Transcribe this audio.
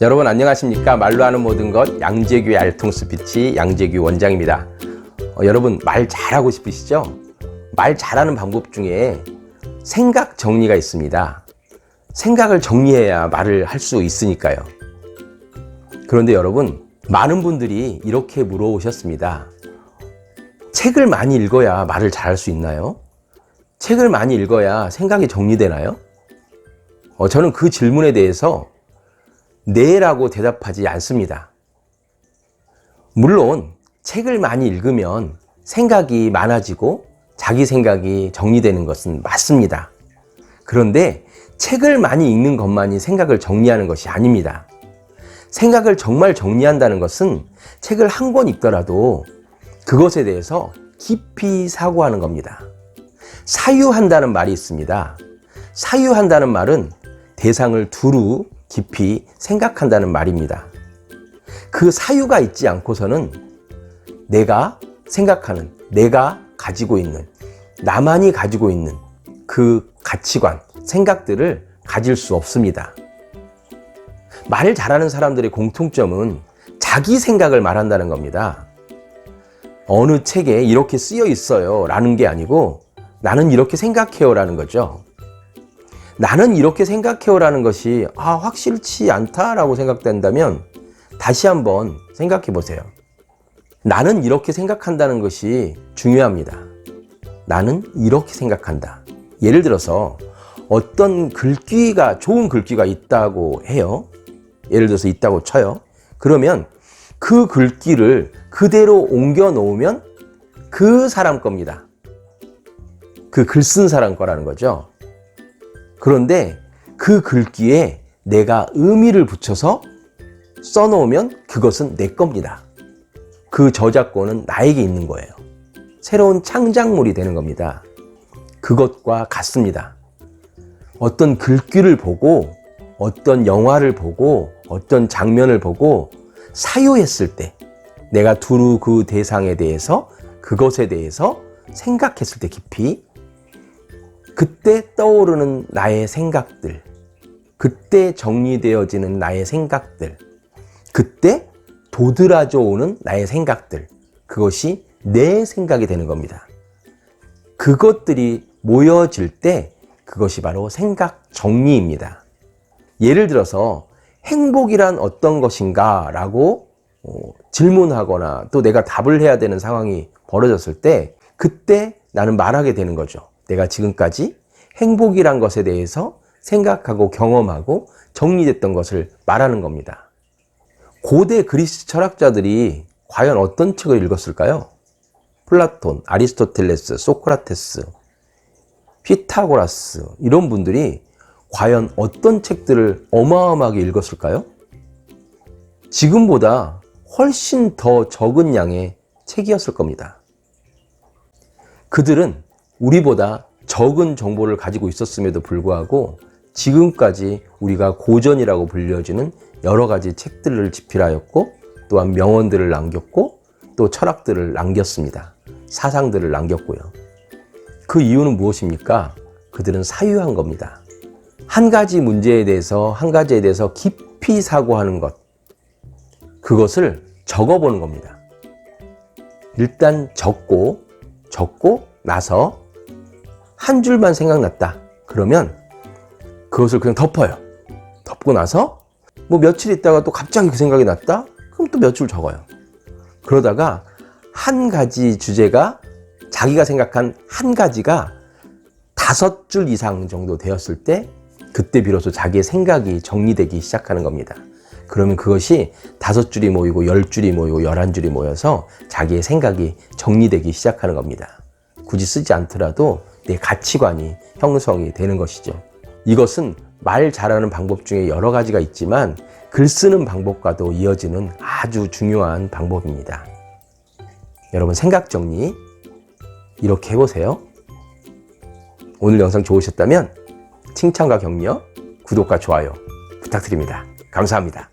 여러분 안녕하십니까? 말로 하는 모든 것 양재규의 알통스피치 양재규 원장입니다. 어, 여러분 말 잘하고 싶으시죠? 말 잘하는 방법 중에 생각 정리가 있습니다. 생각을 정리해야 말을 할 수 있으니까요. 그런데 여러분 많은 분들이 이렇게 물어오셨습니다 책을 많이 읽어야 말을 잘할 수 있나요? 책을 많이 읽어야 생각이 정리되나요? 어, 저는 그 질문에 대해서 네라고 대답하지 않습니다. 물론 책을 많이 읽으면 생각이 많아지고 자기 생각이 정리되는 것은 맞습니다. 그런데 책을 많이 읽는 것만이 생각을 정리하는 것이 아닙니다. 생각을 정말 정리한다는 것은 책을 한 권 읽더라도 그것에 대해서 깊이 사고하는 겁니다. 사유한다는 말이 있습니다. 사유한다는 말은 대상을 두루 깊이 생각한다는 말입니다. 그 사유가 있지 않고서는 내가 생각하는, 내가 가지고 있는, 나만이 가지고 있는 그 가치관, 생각들을 가질 수 없습니다. 말을 잘하는 사람들의 공통점은 자기 생각을 말한다는 겁니다. 어느 책에 이렇게 쓰여 있어요 라는 게 아니고 나는 이렇게 생각해요 라는 거죠. 나는 이렇게 생각해요 라는 것이 아, 확실치 않다라고 생각된다면 다시 한번 생각해 보세요. 나는 이렇게 생각한다는 것이 중요합니다. 나는 이렇게 생각한다. 예를 들어서 어떤 글귀가 좋은 글귀가 있다고 해요. 예를 들어서 있다고 쳐요. 그러면 그 글귀를 그대로 옮겨 놓으면 그 사람 겁니다. 그 글 쓴 사람 거라는 거죠. 그런데 그 글귀에 내가 의미를 붙여서 써놓으면 그것은 내 겁니다. 그 저작권은 나에게 있는 거예요. 새로운 창작물이 되는 겁니다. 그것과 같습니다. 어떤 글귀를 보고 어떤 영화를 보고 어떤 장면을 보고 사유했을 때 내가 두루 그 대상에 대해서 그것에 대해서 생각했을 때 깊이 그때 떠오르는 나의 생각들, 그때 정리되어지는 나의 생각들, 그때 도드라져 오는 나의 생각들, 그것이 내 생각이 되는 겁니다. 그것들이 모여질 때 그것이 바로 생각 정리입니다. 예를 들어서 행복이란 어떤 것인가 라고 어, 질문하거나 또 내가 답을 해야 되는 상황이 벌어졌을 때 그때 나는 말하게 되는 거죠. 내가 지금까지 행복이란 것에 대해서 생각하고 경험하고 정리됐던 것을 말하는 겁니다. 고대 그리스 철학자들이 과연 어떤 책을 읽었을까요? 플라톤, 아리스토텔레스, 소크라테스, 피타고라스 이런 분들이 과연 어떤 책들을 어마어마하게 읽었을까요? 지금보다 훨씬 더 적은 양의 책이었을 겁니다. 그들은 우리보다 적은 정보를 가지고 있었음에도 불구하고 지금까지 우리가 고전이라고 불려지는 여러 가지 책들을 집필하였고 또한 명언들을 남겼고 또 철학들을 남겼습니다. 사상들을 남겼고요. 그 이유는 무엇입니까? 그들은 사유한 겁니다. 한 가지 문제에 대해서 한 가지에 대해서 깊이 사고하는 것. 그것을 적어보는 겁니다. 일단 적고 적고 나서 한 줄만 생각났다. 그러면 그것을 그냥 덮어요. 덮고 나서 뭐 며칠 있다가 또 갑자기 그 생각이 났다? 그럼 또몇줄 적어요. 그러다가 한 가지 주제가 자기가 생각한 한 가지가 다섯 줄 이상 정도 되었을 때 그때 비로소 자기의 생각이 정리되기 시작하는 겁니다. 그러면 그것이 다섯 줄이 모이고 열 줄이 모이고 열한 줄이 모여서 자기의 생각이 정리되기 시작하는 겁니다. 굳이 쓰지 않더라도 내 가치관이 형성이 되는 것이죠. 이것은 말 잘하는 방법 중에 여러 가지가 있지만 글 쓰는 방법과도 이어지는 아주 중요한 방법입니다. 여러분 생각 정리 이렇게 해보세요. 오늘 영상 좋으셨다면 칭찬과 격려, 구독과 좋아요 부탁드립니다. 감사합니다.